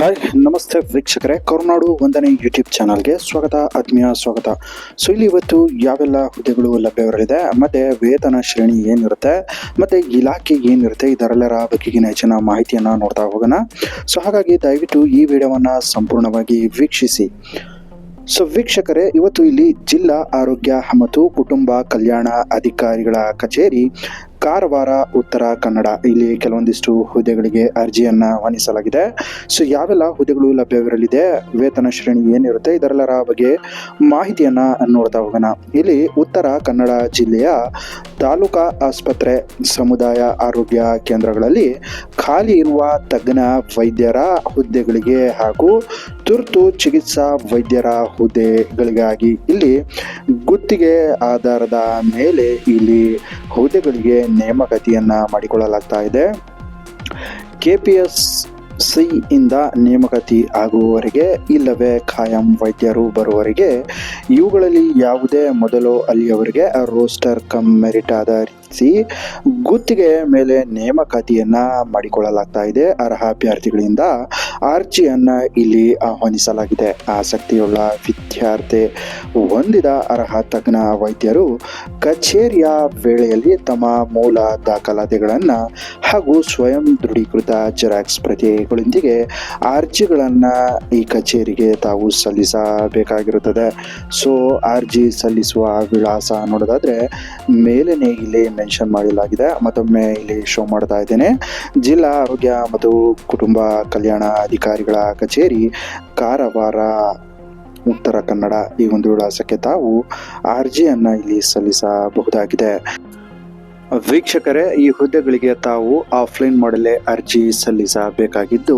Hi ನಮಸ್ತೆ ವೀಕ್ಷಕರೇ. ಕರುನಾಡು ಒಂದನೇ ಯೂಟ್ಯೂಬ್ ಚಾನಲ್ಗೆ ಸ್ವಾಗತ, ಆತ್ಮೀಯ ಸ್ವಾಗತ. ಸೊ ಇಲ್ಲಿ ಇವತ್ತು ಯಾವೆಲ್ಲ ಹುದ್ದೆಗಳು ಲಭ್ಯವಿರಲಿದೆ, ಮತ್ತು ವೇತನ ಶ್ರೇಣಿ ಏನಿರುತ್ತೆ, ಮತ್ತು ಇಲಾಖೆ ಏನಿರುತ್ತೆ ಇದರೆಲ್ಲರ ಬಗೆಗಿನ ಹೆಚ್ಚಿನ ಮಾಹಿತಿಯನ್ನು ನೋಡ್ತಾ ಹೋಗೋಣ. ಸೊ ಹಾಗಾಗಿ ದಯವಿಟ್ಟು ಈ ವಿಡಿಯೋವನ್ನು ಸಂಪೂರ್ಣವಾಗಿ ವೀಕ್ಷಿಸಿ. ಸೊ ವೀಕ್ಷಕರೇ, ಇವತ್ತು ಇಲ್ಲಿ ಜಿಲ್ಲಾ ಆರೋಗ್ಯ ಮತ್ತು ಕುಟುಂಬ ಕಲ್ಯಾಣ ಅಧಿಕಾರಿಗಳ ಕಚೇರಿ ಕಾರವಾರ, ಉತ್ತರ ಕನ್ನಡ. ಇಲ್ಲಿ ಕೆಲವೊಂದಿಷ್ಟು ಹುದ್ದೆಗಳಿಗೆ ಅರ್ಜಿಯನ್ನ ಆಹ್ವಾನಿಸಲಾಗಿದೆ ಸೊ, ಯಾವೆಲ್ಲ ಹುದ್ದೆಗಳು ಲಭ್ಯವಿರಲಿದೆ, ವೇತನ ಶ್ರೇಣಿ ಏನಿರುತ್ತೆ, ಇದರೆಲ್ಲರ ಬಗ್ಗೆ ಮಾಹಿತಿಯನ್ನ ನೋಡ್ತಾ ಹೋಗೋಣ. ಇಲ್ಲಿ ಉತ್ತರ ಕನ್ನಡ ಜಿಲ್ಲೆಯ ತಾಲೂಕಾ ಆಸ್ಪತ್ರೆ, ಸಮುದಾಯ ಆರೋಗ್ಯ ಕೇಂದ್ರಗಳಲ್ಲಿ ಖಾಲಿ ಇರುವ ತಜ್ಞ, ವೈದ್ಯರ ಹುದ್ದೆಗಳಿಗೆ ಹಾಗೂ ತುರ್ತು ಚಿಕಿತ್ಸಾ ವೈದ್ಯರ ಹುದ್ದೆಗಳಿಗಾಗಿ ಇಲ್ಲಿ ಗುತ್ತಿಗೆ ಆಧಾರದ ಮೇಲೆ ಇಲ್ಲಿ ಹುದ್ದೆಗಳಿಗೆ ನೇಮಕಾತಿಯನ್ನು ಮಾಡಿಕೊಳ್ಳಲಾಗ್ತಾ ಇದೆ. ಕೆ ಪಿ ಎಸ್ ಸಿ ಇಂದ ನೇಮಕಾತಿ ಆಗುವವರೆಗೆ ಇಲ್ಲವೇ ಖಾಯಂ ವೈದ್ಯರು ಬರುವವರೆಗೆ ಇವುಗಳಲ್ಲಿ ಯಾವುದೇ ಮೊದಲು ಅಲ್ಲಿಯವರಿಗೆ ರೋಸ್ಟರ್ ಕಮ್ ಮೆರಿಟ್ ಆಧರಿಸಿ ಗುತ್ತಿಗೆ ಮೇಲೆ ನೇಮಕಾತಿಯನ್ನು ಮಾಡಿಕೊಳ್ಳಲಾಗ್ತಾ ಇದೆ. ಅರ್ಹ ಅಭ್ಯರ್ಥಿಗಳಿಂದ ಅರ್ಜಿಯನ್ನ ಇಲ್ಲಿ ಆಹ್ವಾನಿಸಲಾಗಿದೆ. ಆಸಕ್ತಿಯುಳ್ಳ ವಿದ್ಯಾರ್ಥಿ ಹೊಂದಿದ ಅರ್ಹ ತಜ್ಞ ವೈದ್ಯರು ಕಚೇರಿಯ ವೇಳೆಯಲ್ಲಿ ತಮ್ಮ ಮೂಲ ದಾಖಲಾತಿಗಳನ್ನು ಹಾಗೂ ಸ್ವಯಂ ದೃಢೀಕೃತ ಜೆರಾಕ್ಸ್ ಪ್ರತಿಗಳೊಂದಿಗೆ ಅರ್ಜಿಗಳನ್ನು ಈ ಕಚೇರಿಗೆ ತಾವು ಸಲ್ಲಿಸಬೇಕಾಗಿರುತ್ತದೆ. ಸೊ ಅರ್ಜಿ ಸಲ್ಲಿಸುವ ವಿಳಾಸ ನೋಡೋದಾದ್ರೆ ಮೇಲನೇ ಇಲ್ಲಿ ಮೆನ್ಷನ್ ಮಾಡಲಾಗಿದೆ. ಮತ್ತೊಮ್ಮೆ ಇಲ್ಲಿ ಶೋ ಮಾಡ್ತಾ ಇದ್ದೇನೆ. ಜಿಲ್ಲಾ ಆರೋಗ್ಯ ಮತ್ತು ಕುಟುಂಬ ಕಲ್ಯಾಣ ಅಧಿಕಾರಿಗಳ ಕಚೇರಿ ಕಾರವಾರ, ಉತ್ತರ ಕನ್ನಡ ಈ ಒಂದು ವಿಳಾಸಕ್ಕೆ ತಾವು ಅರ್ಜಿಯನ್ನು ಇಲ್ಲಿ ಸಲ್ಲಿಸಬಹುದಾಗಿದೆ. ವೀಕ್ಷಕರೇ, ಈ ಹುದ್ದೆಗಳಿಗೆ ತಾವು ಆಫ್ಲೈನ್ ಮಾಡಲೇ ಅರ್ಜಿ ಸಲ್ಲಿಸಬೇಕಾಗಿದ್ದು,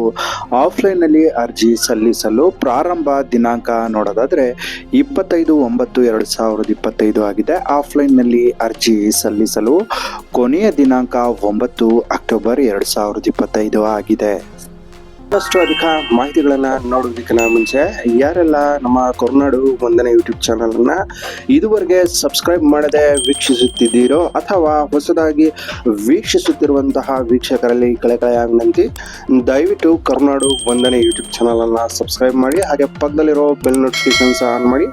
ಆಫ್ಲೈನ್ನಲ್ಲಿ ಅರ್ಜಿ ಸಲ್ಲಿಸಲು ಪ್ರಾರಂಭ ದಿನಾಂಕ ನೋಡೋದಾದರೆ ಇಪ್ಪತ್ತೈದು ಒಂಬತ್ತು ಎರಡು ಸಾವಿರದ ಇಪ್ಪತ್ತೈದು ಆಗಿದೆ. ಆಫ್ಲೈನ್ನಲ್ಲಿ ಅರ್ಜಿ ಸಲ್ಲಿಸಲು ಕೊನೆಯ ದಿನಾಂಕ ಒಂಬತ್ತು ಅಕ್ಟೋಬರ್ ಎರಡು ಸಾವಿರದ ಇಪ್ಪತ್ತೈದು ಆಗಿದೆ. ಇನ್ನಷ್ಟು ಅಧಿಕ ಮಾಹಿತಿಗಳನ್ನ ನೋಡೋದಕ್ಕಿಂತ ಮುಂಚೆ. ಯಾರೆಲ್ಲ ನಮ್ಮ ಕರುನಾಡು ಒಂದನೇ ಯೂಟ್ಯೂಬ್ ಚಾನಲ್ ಅನ್ನ ಇದುವರೆಗೆ ಸಬ್ಸ್ಕ್ರೈಬ್ ಮಾಡದೆ ವೀಕ್ಷಿಸುತ್ತಿದ್ದೀರೋ ಅಥವಾ ಹೊಸದಾಗಿ ವೀಕ್ಷಿಸುತ್ತಿರುವಂತಹ ವೀಕ್ಷಕರಲ್ಲಿ ಕಳೆಕಳೆಯ ವಿನಂತಿ, ದಯವಿಟ್ಟು ಕರುನಾಡು ಒಂದನೇ ಯೂಟ್ಯೂಬ್ ಚಾನಲ್ ಅನ್ನ ಸಬ್ಸ್ಕ್ರೈಬ್ ಮಾಡಿ, ಹಾಗೆ ಪಕ್ಕದಲ್ಲಿರೋ ಬೆಲ್ ನೋಟಿಫಿಕೇಶನ್ಸ್ ಆನ್ ಮಾಡಿ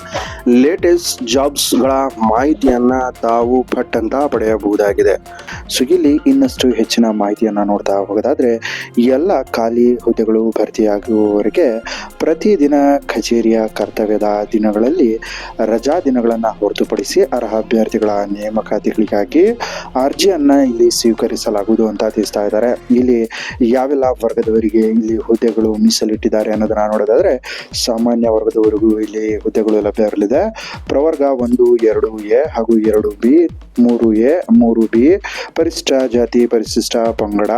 ಲೇಟೆಸ್ಟ್ ಜಾಬ್ಸ್ಗಳ ಮಾಹಿತಿಯನ್ನ ತಾವು ಪಟ್ ಅಂತ ಪಡೆಯಬಹುದಾಗಿದೆ. ಸೊ, ಇಲ್ಲಿ ಇನ್ನಷ್ಟು ಹೆಚ್ಚಿನ ಮಾಹಿತಿಯನ್ನ ನೋಡ್ತಾ ಹೋಗೋದಾದ್ರೆ, ಎಲ್ಲ ಖಾಲಿ ಹುದ್ದೆಗಳು ಭರ್ತಿಯಾಗುವವರೆಗೆ ಪ್ರತಿದಿನ ಕಚೇರಿಯ ಕರ್ತವ್ಯದ ದಿನಗಳಲ್ಲಿ ರಜಾ ದಿನಗಳನ್ನು ಹೊರತುಪಡಿಸಿ ಅರ್ಹ ಅಭ್ಯರ್ಥಿಗಳ ನೇಮಕಾತಿಗಳಿಗಾಗಿ ಅರ್ಜಿಯನ್ನು ಇಲ್ಲಿ ಸ್ವೀಕರಿಸಲಾಗುವುದು ಅಂತ ತಿಳಿಸ್ತಾ ಇದ್ದಾರೆ. ಇಲ್ಲಿ ಯಾವೆಲ್ಲ ವರ್ಗದವರಿಗೆ ಇಲ್ಲಿ ಹುದ್ದೆಗಳು ಮೀಸಲಿಟ್ಟಿದ್ದಾರೆ ಅನ್ನೋದನ್ನ ನೋಡೋದಾದ್ರೆ ಸಾಮಾನ್ಯ ವರ್ಗದವರೆಗೂ ಇಲ್ಲಿ ಹುದ್ದೆಗಳು ಲಭ್ಯ ಇರಲಿದೆ ಪ್ರವರ್ಗ ಒಂದು, ಎರಡು ಎ ಹಾಗೂ ಎರಡು ಬಿ, ಮೂರು ಎ, ಮೂರು ಬಿ ಪರಿಶಿಷ್ಟ ಜಾತಿ ಪರಿಶಿಷ್ಟ ಪಂಗಡ,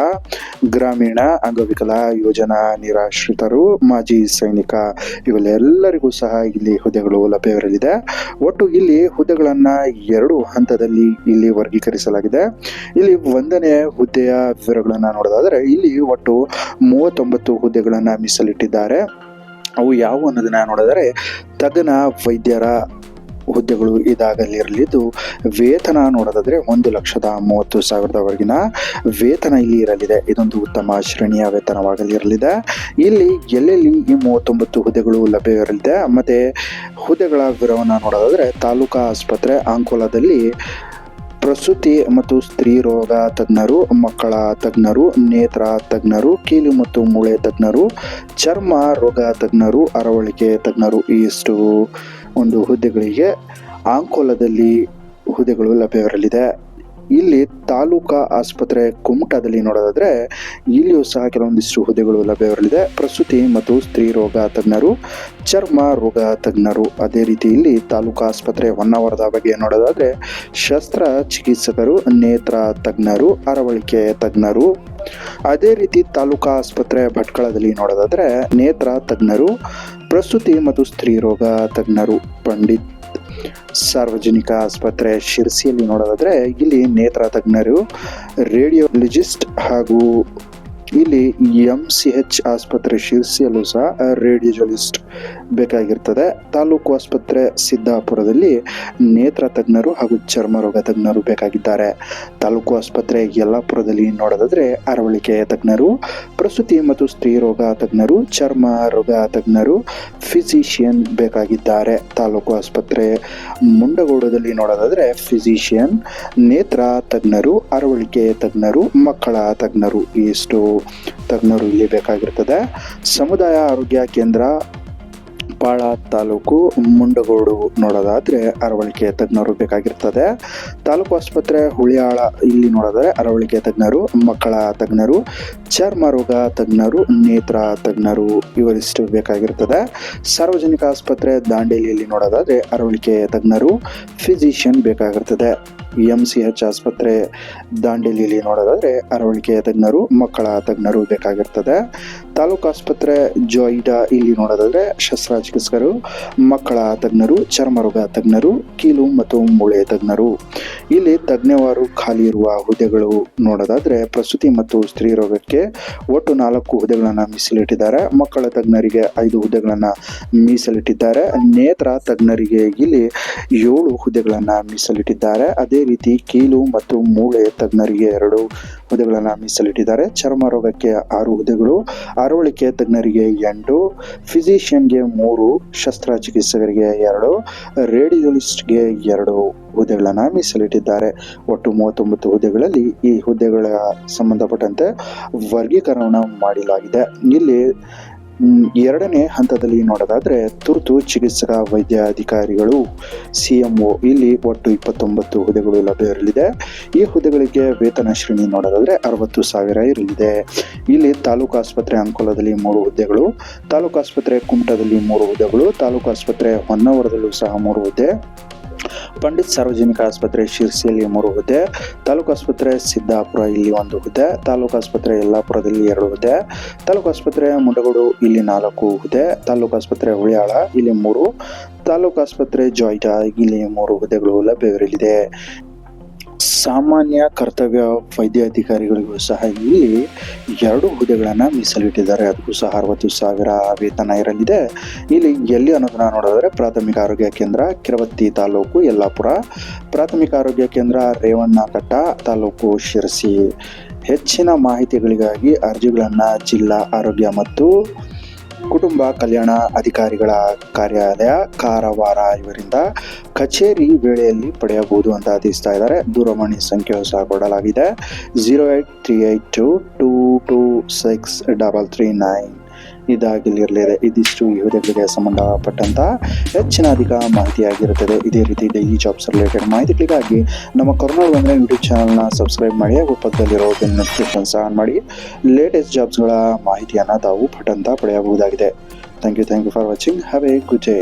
ಗ್ರಾಮೀಣ ಅಂಗವಿಕಲ ಯೋಜನಾ ನಿರಾಶ್ರಿತರು, ಮಾಜಿ ಸೈನಿಕ, ಇವೆಲ್ಲರಿಗೂ ಸಹ ಇಲ್ಲಿ ಹುದ್ದೆಗಳು ಲಭ್ಯವಿರಲಿದೆ. ಒಟ್ಟು ಇಲ್ಲಿ ಹುದ್ದೆಗಳನ್ನ ಎರಡು ಹಂತದಲ್ಲಿ ಇಲ್ಲಿ ವರ್ಗೀಕರಿಸಲಾಗಿದೆ. ಇಲ್ಲಿ ಒಂದನೇ ಹುದ್ದೆಯ ವಿವರಗಳನ್ನ ನೋಡೋದಾದ್ರೆ, ಇಲ್ಲಿ ಒಟ್ಟು ಮೂವತ್ತೊಂಬತ್ತು ಹುದ್ದೆಗಳನ್ನ ಮೀಸಲಿಟ್ಟಿದ್ದಾರೆ. ಅವು ಯಾವುವು ಅನ್ನೋದನ್ನ ನೋಡಿದರೆ, ತಜ್ಞ ವೈದ್ಯರ ಹುದ್ದೆಗಳು ಇದಾಗಲಿರಲಿದ್ದು ವೇತನ ನೋಡೋದಾದ್ರೆ ಒಂದು ಲಕ್ಷದ ಮೂವತ್ತು ಸಾವಿರದವರೆಗಿನ ವೇತನ ಇಲ್ಲಿ ಇರಲಿದೆ. ಇದೊಂದು ಉತ್ತಮ ಶ್ರೇಣಿಯ ವೇತನವಾಗಲಿರಲಿದೆ ಇಲ್ಲಿ ಎಲ್ಲೆಲ್ಲಿ ಈ ಮೂವತ್ತೊಂಬತ್ತು ಹುದ್ದೆಗಳು ಲಭ್ಯವಿರಲಿದೆ? ಮತ್ತೆ ಹುದ್ದೆಗಳ ವಿವರವನ್ನು ನೋಡೋದಾದ್ರೆ ತಾಲೂಕಾ ಆಸ್ಪತ್ರೆ ಅಂಕೋಲಾದಲ್ಲಿ ಪ್ರಸೂತಿ ಮತ್ತು ಸ್ತ್ರೀ ರೋಗ ತಜ್ಞರು, ಮಕ್ಕಳ ತಜ್ಞರು, ನೇತ್ರ ತಜ್ಞರು, ಕೀಲು ಮತ್ತು ಮೂಳೆ ತಜ್ಞರು, ಚರ್ಮ ರೋಗ ತಜ್ಞರು, ಅರವಳಿಕೆ ತಜ್ಞರು ಇಷ್ಟು. ಒಂದು ಹುದ್ದೆಗಳಿಗೆ ಆಂಕೋಲದಲ್ಲಿ ಹುದ್ದೆಗಳು ಲಭ್ಯವಿರಲಿದೆ. ಇಲ್ಲಿ ತಾಲೂಕಾ ಆಸ್ಪತ್ರೆ ಕುಮಟಾದಲ್ಲಿ ನೋಡೋದಾದ್ರೆ ಇಲ್ಲಿಯೂ ಸಹ ಕೆಲವೊಂದಿಷ್ಟು ಹುದ್ದೆಗಳು ಲಭ್ಯವಿರಲಿದೆ. ಪ್ರಸೂತಿ ಮತ್ತು ಸ್ತ್ರೀ ರೋಗ ತಜ್ಞರು, ಚರ್ಮ ರೋಗ ತಜ್ಞರು. ಅದೇ ರೀತಿ ಇಲ್ಲಿ ತಾಲೂಕಾ ಆಸ್ಪತ್ರೆ ಹೊನ್ನಾವರದ ಬಗ್ಗೆ ನೋಡೋದಾದ್ರೆ ಶಸ್ತ್ರ ಚಿಕಿತ್ಸಕರು, ನೇತ್ರ ತಜ್ಞರು, ಅರವಳಿಕೆ ತಜ್ಞರು. ಅದೇ ರೀತಿ ತಾಲೂಕಾ ಆಸ್ಪತ್ರೆ ಭಟ್ಕಳದಲ್ಲಿ ನೋಡೋದಾದ್ರೆ ನೇತ್ರ ತಜ್ಞರು ಪ್ರಸೂತಿ ಮತ್ತು ಸ್ತ್ರೀ ರೋಗ ತಜ್ಞರು, ಪಂಡಿತ್, ಸಾರ್ವಜನಿಕ ಆಸ್ಪತ್ರೆ ಶಿರ್ಸಿಯಲ್ಲಿ ನೋಡೋದಾದ್ರೆ ಇಲ್ಲಿ ನೇತ್ರ ತಜ್ಞರು, ರೇಡಿಯೋಲಜಿಸ್ಟ್ ಹಾಗೂ ಇಲ್ಲಿ ಎಂ ಸಿ ಎಚ್ ಆಸ್ಪತ್ರೆ ಶಿರ್ಸಿಯಲ್ಲೂ ಸಹ ರೇಡಿಯೋಲಜಿಸ್ಟ್ ಬೇಕಾಗಿರ್ತದೆ. ತಾಲೂಕು ಆಸ್ಪತ್ರೆ ಸಿದ್ದಾಪುರದಲ್ಲಿ ನೇತ್ರ ತಜ್ಞರು ಹಾಗೂ ಚರ್ಮ ರೋಗ ತಜ್ಞರು ಬೇಕಾಗಿದ್ದಾರೆ. ತಾಲೂಕು ಆಸ್ಪತ್ರೆ ಯಲ್ಲಾಪುರದಲ್ಲಿ ನೋಡೋದಾದ್ರೆ ಅರವಳಿಕೆಯ ತಜ್ಞರು, ಪ್ರಸೂತಿ ಮತ್ತು ಸ್ತ್ರೀ ರೋಗ ತಜ್ಞರು ಚರ್ಮ ರೋಗ ತಜ್ಞರು ಫಿಸಿಷಿಯನ್ ಬೇಕಾಗಿದ್ದಾರೆ. ತಾಲೂಕು ಆಸ್ಪತ್ರೆ ಮುಂಡಗೋಡದಲ್ಲಿ ನೋಡೋದಾದರೆ ಫಿಸಿಷಿಯನ್ ನೇತ್ರ ತಜ್ಞರು, ಅರವಳಿಕೆ ತಜ್ಞರು, ಮಕ್ಕಳ ತಜ್ಞರು. ಇಷ್ಟು ತಜ್ಞರು ಇಲ್ಲಿ ಬೇಕಾಗಿರ್ತದೆ. ಸಮುದಾಯ ಆರೋಗ್ಯ ಕೇಂದ್ರ, ಪಾಳ ತಾಲೂಕು ಮುಂಡಗೋಡು ನೋಡೋದಾದರೆ ಅರವಳಿಕೆ ತಜ್ಞರು ಬೇಕಾಗಿರ್ತದೆ. ತಾಲೂಕು ಆಸ್ಪತ್ರೆ ಹುಳಿಯಾಳ ಇಲ್ಲಿ ನೋಡೋದಾದ್ರೆ ಅರವಳಿಕೆ ತಜ್ಞರು, ಮಕ್ಕಳ ತಜ್ಞರು, ಚರ್ಮ ರೋಗ ತಜ್ಞರು, ನೇತ್ರ ತಜ್ಞರು ಇವರಿಷ್ಟು ಬೇಕಾಗಿರ್ತದೆ. ಸಾರ್ವಜನಿಕ ಆಸ್ಪತ್ರೆ ದಾಂಡೇಲಿಯಲ್ಲಿ ನೋಡೋದಾದರೆ ಅರವಳಿಕೆ ತಜ್ಞರು ಫಿಸಿಷಿಯನ್ ಬೇಕಾಗಿರ್ತದೆ. ಎಂ ಸಿ ಎಚ್ ಆಸ್ಪತ್ರೆ ದಾಂಡೇಲಿಯಲ್ಲಿ ನೋಡೋದಾದರೆ ಅರವಳಿಕೆ ತಜ್ಞರು, ಮಕ್ಕಳ ತಜ್ಞರು ಬೇಕಾಗಿರ್ತದೆ. ತಾಲೂಕು ಆಸ್ಪತ್ರೆ ಜಾಯಿಡಾ ಇಲ್ಲಿ ನೋಡೋದಾದ್ರೆ ಶಸ್ತ್ರಚಿಕಿತ್ಸಕರು ಮಕ್ಕಳ ತಜ್ಞರು, ಚರ್ಮರೋಗ ತಜ್ಞರು, ಕೀಲು ಮತ್ತು ಮೂಳೆ ತಜ್ಞರು. ಇಲ್ಲಿ ತಜ್ಞವಾರು ಖಾಲಿ ಇರುವ ಹುದ್ದೆಗಳು ನೋಡೋದಾದ್ರೆ ಪ್ರಸೂತಿ ಮತ್ತು ಸ್ತ್ರೀ ರೋಗಕ್ಕೆ ಒಟ್ಟು ನಾಲ್ಕು ಹುದ್ದೆಗಳನ್ನು ಮೀಸಲಿಟ್ಟಿದ್ದಾರೆ. ಮಕ್ಕಳ ತಜ್ಞರಿಗೆ ಐದು ಹುದ್ದೆಗಳನ್ನು ಮೀಸಲಿಟ್ಟಿದ್ದಾರೆ. ನೇತ್ರ ತಜ್ಞರಿಗೆ ಇಲ್ಲಿ ಏಳು ಹುದ್ದೆಗಳನ್ನು ಮೀಸಲಿಟ್ಟಿದ್ದಾರೆ. ಅದೇ ರೀತಿ ಕೀಲು ಮತ್ತು ಮೂಳೆ ತಜ್ಞರಿಗೆ ಎರಡು ಹುದ್ದೆಗಳನ್ನು ಮೀಸಲಿಟ್ಟಿದ್ದಾರೆ. ಚರ್ಮ ರೋಗಕ್ಕೆ ಆರು ಹುದ್ದೆಗಳು. ಅರವಳಿಕೆ ತಜ್ಞರಿಗೆ ಎಂಟು ಫಿಸಿಷಿಯನ್ಗೆ ಮೂರು, ಶಸ್ತ್ರಚಿಕಿತ್ಸಕರಿಗೆ ಎರಡು ರೇಡಿಯೋಲಿಸ್ಟ್ಗೆ ಎರಡು ಹುದ್ದೆಗಳನ್ನು ಮೀಸಲಿಟ್ಟಿದ್ದಾರೆ. ಒಟ್ಟು ಮೂವತ್ತೊಂಬತ್ತು ಹುದ್ದೆಗಳಲ್ಲಿ ಈ ಹುದ್ದೆಗಳ ಸಂಬಂಧಪಟ್ಟಂತೆ ವರ್ಗೀಕರಣ ಮಾಡಲಾಗಿದೆ. ಇಲ್ಲಿ ಎರಡನೇ ಹಂತದಲ್ಲಿ ನೋಡೋದಾದ್ರೆ ತುರ್ತು ಚಿಕಿತ್ಸಕ ವೈದ್ಯಾಧಿಕಾರಿಗಳು ಸಿ ಎಂ ಒ ಇಲ್ಲಿ ಒಟ್ಟು ಇಪ್ಪತ್ತೊಂಬತ್ತು ಹುದ್ದೆಗಳು ಲಭ್ಯವಿರಲಿದೆ ಈ ಹುದ್ದೆಗಳಿಗೆ ವೇತನ ಶ್ರೇಣಿ ನೋಡೋದಾದ್ರೆ ಅರವತ್ತು ಸಾವಿರ ಇರಲಿದೆ. ಇಲ್ಲಿ ತಾಲೂಕು ಆಸ್ಪತ್ರೆ ಅಂಕೋಲದಲ್ಲಿ ಮೂರು ಹುದ್ದೆಗಳು, ತಾಲೂಕು ಆಸ್ಪತ್ರೆ ಕುಮಟದಲ್ಲಿ ಮೂರು ಹುದ್ದೆಗಳು, ತಾಲೂಕು ಆಸ್ಪತ್ರೆ ಹೊನ್ನಾವರದಲ್ಲೂ ಸಹ ಮೂರು ಹುದ್ದೆ. ಪಂಡಿತ್ ಸಾರ್ವಜನಿಕ ಆಸ್ಪತ್ರೆ ಶಿರ್ಸಿಯಲ್ಲಿ ಮೂರು ಹುದ್ದೆ, ತಾಲೂಕು ಆಸ್ಪತ್ರೆ ಸಿದ್ದಾಪುರ ಇಲ್ಲಿ ಒಂದು ಹುದ್ದೆ, ತಾಲೂಕು ಆಸ್ಪತ್ರೆ ಯಲ್ಲಾಪುರದಲ್ಲಿ ಎರಡು ಹುದ್ದೆ, ತಾಲೂಕು ಆಸ್ಪತ್ರೆ ಮುಂಡಗೋಡು ಇಲ್ಲಿ ನಾಲ್ಕು ಹುದ್ದೆ, ತಾಲೂಕು ಆಸ್ಪತ್ರೆ ಹುಳಿಯಾಳ ಇಲ್ಲಿ ಮೂರು, ತಾಲೂಕು ಆಸ್ಪತ್ರೆ ಜಾಯ್ಟಾ ಇಲ್ಲಿ ಮೂರು ಹುದ್ದೆಗಳು ಲಭ್ಯವಿರಲಿದೆ. ಸಾಮಾನ್ಯ ಕರ್ತವ್ಯ ವೈದ್ಯಾಧಿಕಾರಿಗಳಿಗೂ ಸಹ ಇಲ್ಲಿ ಎರಡು ಹುದ್ದೆಗಳನ್ನು ಮೀಸಲಿಟ್ಟಿದ್ದಾರೆ. ಅದಕ್ಕೂ ಸಹ ಅರವತ್ತು ಸಾವಿರ ವೇತನ ಇರಲಿದೆ. ಇಲ್ಲಿ ಎಲ್ಲಿ ಅನ್ನೋದನ್ನ ನೋಡಿದ್ರೆ ಪ್ರಾಥಮಿಕ ಆರೋಗ್ಯ ಕೇಂದ್ರ ಕಿರವತ್ತಿ ತಾಲೂಕು ಯಲ್ಲಾಪುರ. ಪ್ರಾಥಮಿಕ ಆರೋಗ್ಯ ಕೇಂದ್ರ ರೇವಣ್ಣಕಟ್ಟ ತಾಲೂಕು ಶಿರಸಿ. ಹೆಚ್ಚಿನ ಮಾಹಿತಿಗಳಿಗಾಗಿ ಅರ್ಜಿಗಳನ್ನು ಜಿಲ್ಲಾ ಆರೋಗ್ಯ ಮತ್ತು ಕುಟುಂಬ ಕಲ್ಯಾಣ ಅಧಿಕಾರಿಗಳ ಕಾರ್ಯಾಲಯ ಕಾರವಾರ ಇವರಿಂದ ಕಚೇರಿ ವೇಳೆಯಲ್ಲಿ ಪಡೆಯಬಹುದು ಅಂತ ತಿಳಿಸ್ತಾ ಇದ್ದಾರೆ. ದೂರವಾಣಿ ಸಂಖ್ಯೆಯು ಸಹ ಕೊಡಲಾಗಿದೆ. Zero eight three eight two two two six double three nine ಇದಾಗಿರಲಿದೆ ಇದಿಷ್ಟು ಈ ಸಂಬಂಧಪಟ್ಟಂತಹ ಸಂಬಂಧಪಟ್ಟಂತ ಹೆಚ್ಚಿನ ಅಧಿಕ ಮಾಹಿತಿಯಾಗಿರುತ್ತದೆ. ಇದೇ ರೀತಿ ಡೈಲಿ ಜಾಬ್ಸ್ ರಿಲೇಟೆಡ್ ಮಾಹಿತಿಗಳಿಗಾಗಿ ನಮ್ಮ ಕೊರೋನಾ ಬಂದರೆ ಯೂಟ್ಯೂಬ್ ಚಾನಲ್ನ ಸಬ್ಸ್ಕ್ರೈಬ್ ಮಾಡಿ, ಹಾಗೂ ಪಕ್ಕದಲ್ಲಿರೋ ನೋಟಿಫಿಕೇಶನ್ಸ್ ಆನ್ ಮಾಡಿ. ಲೇಟೆಸ್ಟ್ ಜಾಬ್ಸ್ಗಳ ಮಾಹಿತಿಯನ್ನು ತಾವು ಪಟ್ಟಂತ ಪಡೆಯಬಹುದಾಗಿದೆ. Thank you thank you for watching have a good day